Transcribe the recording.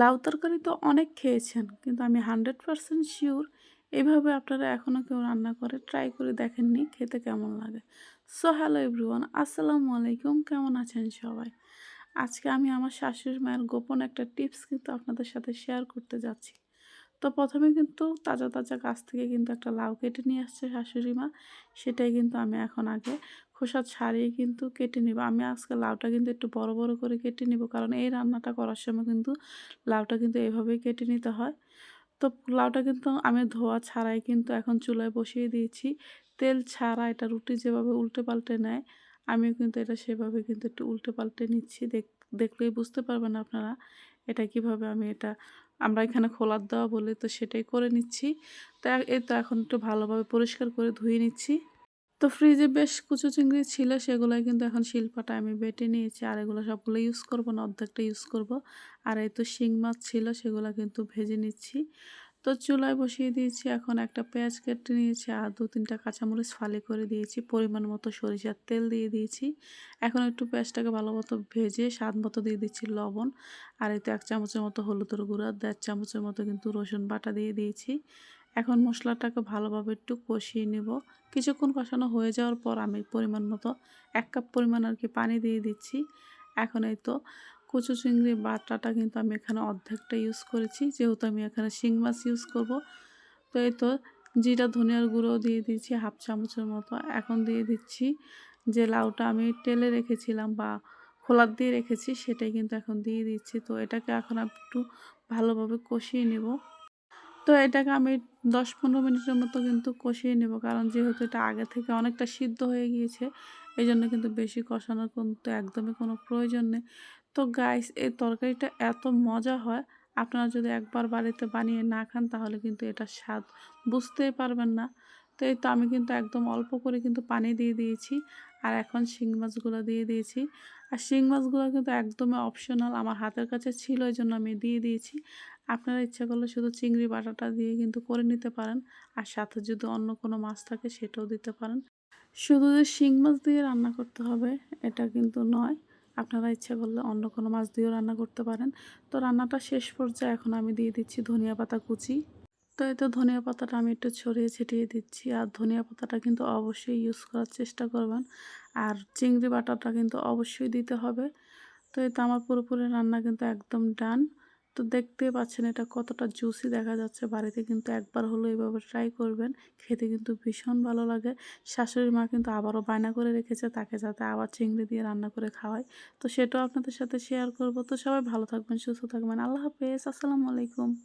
লাউ তরকারি তো অনেক খেয়েছেন, কিন্তু আমি হান্ড্রেড পারসেন্ট শিওর এভাবে আপনারা এখনও কেউ রান্না করে ট্রাই করে দেখেননি, খেতে কেমন লাগে। সো হ্যালো এভরিওয়ান, আসসালামু আলাইকুম, কেমন আছেন সবাই? আজকে আমি আমার শাশুড়ি মায়ের গোপন একটা টিপস কিন্তু আপনাদের সাথে শেয়ার করতে যাচ্ছি। তো প্রথমে কিন্তু তাজা তাজা গাছ থেকে কিন্তু একটা লাউ কেটে নিয়ে আসছে শাশুড়ি মা, সেটাই কিন্তু আমি এখন আগে খোসা ছাড়িয়ে কিন্তু কেটে নিব। আমি আজকে লাউটা কিন্তু একটু বড় বড় করে কেটে নিব, কারণ এই রান্নাটা করার সময় কিন্তু লাউটা কিন্তু এভাবেই কেটে নিতে হয়। তো লাউটা কিন্তু আমি ধোয়া ছাড়াই কিন্তু এখন চুলায় বসিয়ে দিয়েছি। তেল ছাড়া এটা রুটি যেভাবে উল্টে পাল্টে নেয়, আমিও কিন্তু এটা সেভাবে কিন্তু একটু উল্টে পাল্টে নিচ্ছি। দেখ, দেখলেই বুঝতে পারবেন আপনারা এটা কীভাবে আমি এটা, আমরা এখানে খোলার দেওয়া বলে তো সেটাই করে নিচ্ছি। তো এই তো এখন একটু ভালোভাবে পরিষ্কার করে ধুয়ে নিচ্ছি। তো ফ্রিজে বেশ কুচো চিংড়ি ছিল, সেগুলোই কিন্তু এখন শিল্পাটা আমি বেটে নিয়েছি। আর এগুলো সবগুলো ইউজ করব না, অর্ধেকটা ইউজ করব। আর এই তো শিং মাছ ছিল, সেগুলো কিন্তু ভেজে নিচ্ছি। তো চুলায় বসিয়ে দিয়েছি এখন একটা পেঁয়াজ কেটে নিয়েছি, আর দু তিনটা কাঁচামরিচ ফালি করে দিয়েছি। পরিমাণ মতো সরিষার তেল দিয়ে দিয়েছি। এখন একটু পেঁয়াজটাকে ভালো মতো ভেজে স্বাদ মতো দিয়ে দিচ্ছি লবণ। আর এতে এক চামচের মতো হলুদের গুঁড়া, দেড় চামচের মতো কিন্তু রসুন বাটা দিয়ে দিয়েছি। এখন মশলাটাকে ভালোভাবে একটু কষিয়ে নেব। কিছুক্ষণ কষানো হয়ে যাওয়ার পর আমি পরিমাণ মতো এক কাপ পরিমাণ আর কি পানি দিয়ে দিচ্ছি। এখন এই তো কুচু চিংড়ি বাটাটা কিন্তু আমি এখানে অর্ধেকটা ইউজ করেছি। যেহেতু আমি এখানে শিং মাছ ইউজ করব। তো এই তো জিরা, ধনিয়ার গুঁড়ো দিয়ে দিচ্ছি হাফ চামচের মতো। এখন দিয়ে দিচ্ছি যে লাউটা আমি টেলে রেখেছিলাম বা খোলার দিয়ে রেখেছি সেটাই কিন্তু এখন দিয়ে দিচ্ছি। তো এটাকে এখন একটু ভালোভাবে কষিয়ে নেব। তো এটাকে আমি দশ পনেরো মিনিটের মতো কিন্তু কষিয়ে নেব। কারণ যেহেতু এটা আগে থেকে অনেকটা সিদ্ধ হয়ে গিয়েছে এই জন্য কিন্তু বেশি কষানোর কিন্তু একদমই কোনো প্রয়োজন নেই। তো গাইস এই তরকারিটা এত মজা হয়, আপনারা যদি একবার বাড়িতে বানিয়ে না খান তাহলে কিন্তু এটা স্বাদ বুঝতেই পারবেন না। তো এই তো আমি কিন্তু একদম অল্প করে কিন্তু পানি দিয়ে দিয়েছি। আর এখন শিং মাছগুলো দিয়ে দিয়েছি। আর শিং মাছগুলো কিন্তু একদমই অপশনাল আমার হাতের কাছে ছিল এই জন্য আমি দিয়ে দিয়েছি। আপনারা ইচ্ছা করলে শুধু চিংড়ি বাটাটা দিয়ে কিন্তু করে নিতে পারেন। আর সাথে যদি অন্য কোনো মাছ থাকে সেটাও দিতে পারেন। শুধু যে শিং মাছ দিয়ে রান্না করতে হবে, এটা কিন্তু নয়। আপনারা ইচ্ছা করলে অন্য কোনো মাছ দিয়েও রান্না করতে পারেন। তো রান্নাটা শেষ পর্যায়ে এখন আমি দিয়ে দিচ্ছি ধনিয়া পাতা কুচি। তো এই তো ধনিয়া পাতাটা আমি একটু ছড়িয়ে ছিটিয়ে দিচ্ছি। আর ধনিয়া পাতাটা কিন্তু অবশ্যই ইউজ করার চেষ্টা করবেন। আর চিংড়ি বাটাটা কিন্তু অবশ্যই দিতে হবে। তো এই তো আমার পুরোপুরি রান্না কিন্তু একদম ডান তো দেখতে পাচ্ছেন এটা কতটা জুসি দেখা যাচ্ছে। বাড়িতে কিন্তু একবার হলো এইভাবে ট্রাই করবেন। খেতে কিন্তু ভীষণ ভালো লাগে। শাশুড়ি মা কিন্তু আবারও বায়না করে রেখেছে তাকে যাতে আবার চিংড়ি দিয়ে রান্না করে খাওয়ায়। তো সেটাও আপনাদের সাথে শেয়ার করব। তো সবাই ভালো থাকবেন, সুস্থ থাকবেন। আল্লাহ হাফেজ। আসসালামু আলাইকুম।